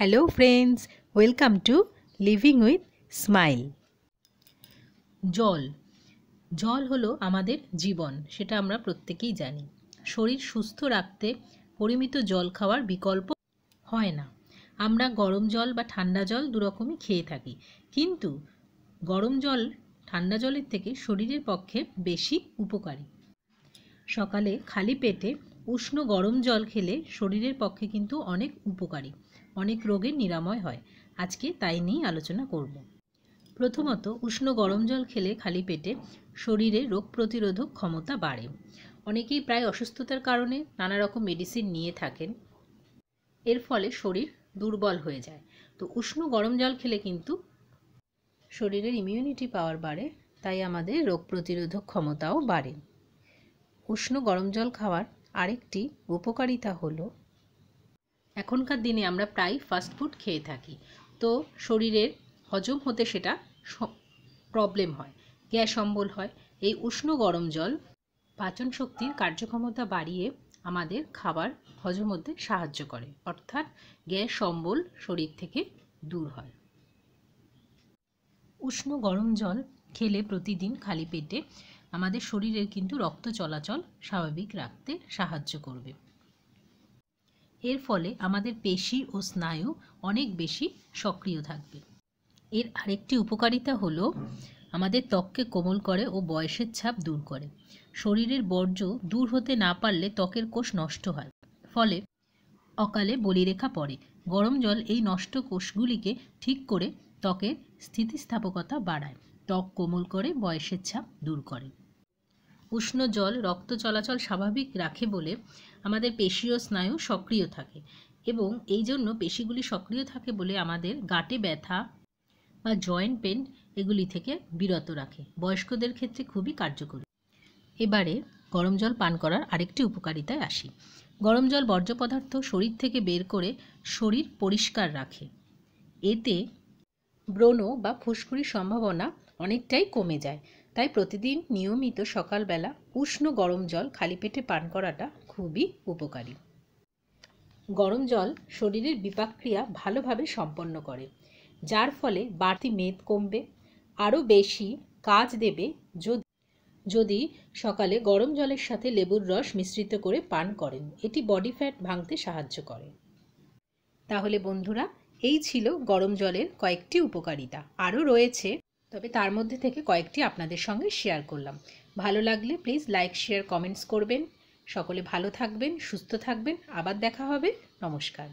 Hello friends welcome to living with smile জল। জল হলো আমাদের জীবন, সেটা আমরা প্রত্যেকেই জানি। শরীর সুস্থ রাখতে পরিমিত জল খাওয়ার বিকল্প হয় না। আমরা গরম জল বা ঠান্ডা জল দুরকমই খেয়ে থাকি। কিন্তু গরম জল, ঠান্ডা জলের থেকে শরীরের পক্ষে বেশি উপকারী। সকালে খালি পেটে উষ্ণ গরম জল খেলে শরীরের পক্ষে কিন্তু অনেক উপকারী, অনেক রোগের নিরাময় হয়। আজকে তাই নিয়েই আলোচনা করব। প্রথমত, উষ্ণ গরম জল খেলে খালি পেটে শরীরে রোগ প্রতিরোধক ক্ষমতা বাড়ে। অনেকেই প্রায় অসুস্থতার কারণে নানা রকম মেডিসিন নিয়ে থাকেন। এর ফলে শরীর দুর্বল হয়ে যায়। তো উষ্ণ গরম জল খেলে কিন্তু শরীরের ইমিউনিটি পাওয়ার বাড়ে, তাই আমাদের রোগ প্রতিরোধক ক্ষমতাও বাড়ে। উষ্ণ গরম জল খাওয়ার আরেকটি উপকারিতা হলো, এখনকার দিনে আমরা প্রায় ফাস্ট ফুড খেয়ে থাকি। তো শরীরের হজম হতে সেটা প্রবলেম হয়। গ্যাস অম্বল হয়। এই উষ্ণ গরম জল পাচন শক্তির কার্যক্ষমতা বাড়িয়ে আমাদের খাবার হজম হতে সাহায্য করে। অর্থাৎ গ্যাস অম্বল শরীর থেকে দূর হয়। উষ্ণ গরম জল খেলে প্রতিদিন খালি পেটে আমাদের শরীরের কিন্তু রক্ত চলাচল স্বাভাবিক রাখতে সাহায্য করবে। এর ফলে আমাদের পেশি ও স্নায়ু অনেক বেশি সক্রিয় থাকবে। এর আরেকটি উপকারিতা হলো আমাদের ত্বককে কোমল করে ও বয়সের ছাপ দূর করে। শরীরের বর্জ্য দূর হতে না পারলে ত্বকের কোষ নষ্ট হয়। ফলে অকালে বলিরেখা পড়ে। গরম জল এই নষ্ট কোষগুলিকে ঠিক করে ত্বকের স্থিতিস্থাপকতা বাড়ায়। ত্বক কোমল করে বয়সের ছাপ দূর করে। উষ্ণ জল, রক্ত চলাচল স্বাভাবিক রাখে বলে আমাদের পেশীয় স্নায়ু সক্রিয় থাকে এবং এই জন্য পেশিগুলি সক্রিয় থাকে বলে আমাদের গাঁটে ব্যথা বা জয়েন্ট পেন এগুলি থেকে বিরত রাখে। বয়স্কদের ক্ষেত্রে খুবই কার্যকরী। এবারে গরম জল পান করার আরেকটি উপকারিতায় আসি। গরম জল বর্জ্য পদার্থ শরীর থেকে বের করে শরীর পরিষ্কার রাখে। এতে ব্রণ বা ফুসকুড়ির সম্ভাবনা অনেকটাই কমে যায়। তাই প্রতিদিন নিয়মিত সকালবেলা উষ্ণ গরম জল খালি পেটে পান করাটা খুবই উপকারী। গরম জল শরীরের বিপাক্রিয়া ভালোভাবে সম্পন্ন করে, যার ফলে বাড়তি মেদ কমবে, আরও বেশি কাজ দেবে যদি যদি সকালে গরম জলের সাথে লেবুর রস মিশ্রিত করে পান করেন, এটি বডি ফ্যাট ভাঙতে সাহায্য করে। তাহলে বন্ধুরা, এই ছিল গরম জলের কয়েকটি উপকারিতা। আরও রয়েছে তবে তার মধ্যে থেকে কয়েকটি আপনাদের সঙ্গে শেয়ার করলাম। ভালো লাগলে প্লিজ লাইক শেয়ার কমেন্টস করবেন। সকলে ভালো থাকবেন, সুস্থ থাকবেন। আবার দেখা হবে। নমস্কার।